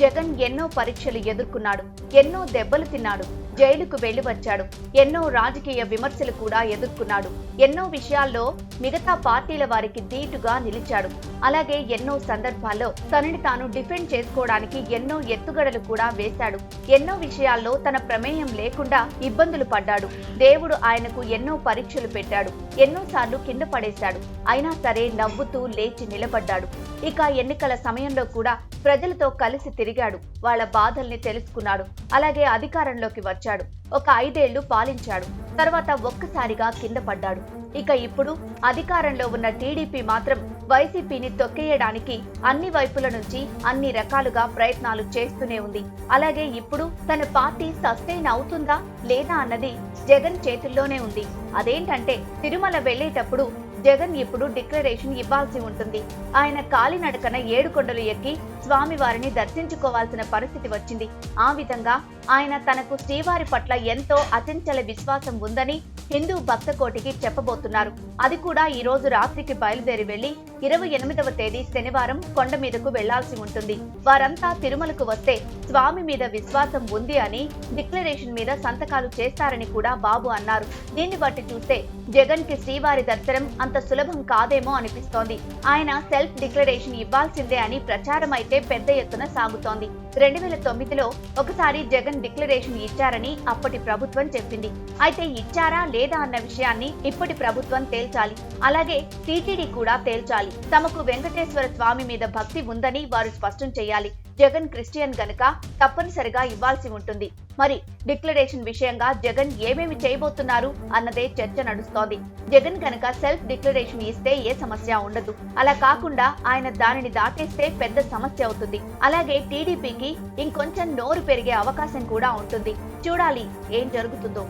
జగన్ ఎన్నో పరీక్షలు ఎదుర్కొన్నాడు ఎన్నో దెబ్బలు తిన్నాడు జైలుకు వెళ్ళి వచ్చాడు ఎన్నో రాజకీయ విమర్శలు కూడా ఎదుర్కొన్నాడు ఎన్నో విషయాల్లో మిగతా పార్టీల వారికి ధీటుగా నిలిచాడు. అలాగే ఎన్నో సందర్భాల్లో తనని తాను డిఫెండ్ చేసుకోవడానికి ఎన్నో ఎత్తుగడలు కూడా వేశాడు. ఎన్నో విషయాల్లో తన ప్రమేయం లేకుండా ఇబ్బందులు పడ్డాడు. దేవుడు ఆయనకు ఎన్నో పరీక్షలు పెట్టాడు ఎన్నోసార్లు కింద పడేశాడు. అయినా సరే నవ్వుతూ లేచి నిలబడ్డాడు. ఇక ఎన్నికల సమయంలో కూడా ప్రజలతో కలిసి తిరిగాడు. వాళ్ళ బాధల్ని తెలుసుకున్నాడు. అలాగే అధికారంలోకి వచ్చాడు. ఒక ఐదేళ్ళు పాలించాడు. తర్వాత ఒక్కసారిగా కింద పడ్డాడు. ఇక ఇప్పుడు అధికారంలో ఉన్న టీడీపీ మాత్రం వైసీపీని తొక్కేయడానికి అన్ని వైపుల నుంచి అన్ని రకాలుగా ప్రయత్నాలు చేస్తూనే ఉంది. అలాగే ఇప్పుడు తన పార్టీ సస్టైన్ అవుతుందా లేదా అన్నది జగన్ చేతుల్లోనే ఉంది. అదేంటంటే తిరుమల వెళ్ళేటప్పుడు జగన్ ఇప్పుడు డిక్లరేషన్ ఇవ్వాల్సి ఉంటుంది. ఆయన కాలినడకన ఏడుకొండలు ఎక్కి స్వామివారిని దర్శించుకోవాల్సిన పరిస్థితి వచ్చింది. ఆ విధంగా ఆయన తనకు శ్రీవారి పట్ల ఎంతో అచంచల విశ్వాసం ఉందని హిందూ భక్త కోటికి చెప్పబోతున్నారు. అది కూడా ఈ రోజు రాత్రికి బయలుదేరి వెళ్ళి ఇరవై ఎనిమిదవ తేదీ శనివారం కొండ మీదకు వెళ్ళాల్సి ఉంటుంది. వారంతా తిరుమలకు వస్తే స్వామి మీద విశ్వాసం ఉంది అని డిక్లరేషన్ మీద సంతకాలు చేస్తారని కూడా బాబు అన్నారు. దీన్ని బట్టి చూస్తే జగన్కి శ్రీవారి దర్శనం అంత సులభం కాదేమో అనిపిస్తోంది. ఆయన సెల్ఫ్ డిక్లరేషన్ ఇవ్వాల్సిందే అని ప్రచారం అయితే పెద్ద ఎత్తున సాగుతోంది. రెండు వేల తొమ్మిదిలో ఒకసారి జగన్ డిక్లరేషన్ ఇచ్చారని అప్పటి ప్రభుత్వం చెప్పింది. అయితే ఇచ్చారా లేదా అన్న విషయాన్ని ఇప్పటి ప్రభుత్వం తేల్చాలి. అలాగే టీటీడీ కూడా తేల్చాలి. తమకు వెంకటేశ్వర స్వామి మీద భక్తి ఉందని వారు స్పష్టం చేయాలి. జగన్ క్రిస్టియన్ గనుక తప్పనిసరిగా ఇవ్వాల్సి ఉంటుంది. మరి డిక్లరేషన్ విషయంగా జగన్ ఏమేమి చేయబోతున్నారు అన్నదే చర్చ నడుస్తోంది. జగన్ కనుక సెల్ఫ్ డిక్లరేషన్ ఇస్తే ఏ సమస్య ఉండదు. అలా కాకుండా ఆయన దానిని దాటేస్తే పెద్ద సమస్య అవుతుంది. అలాగే టీడీపీకి ఇంకొంచెం నోరు పెరిగే అవకాశం కూడా ఉంటుంది. చూడాలి ఏం జరుగుతుందో.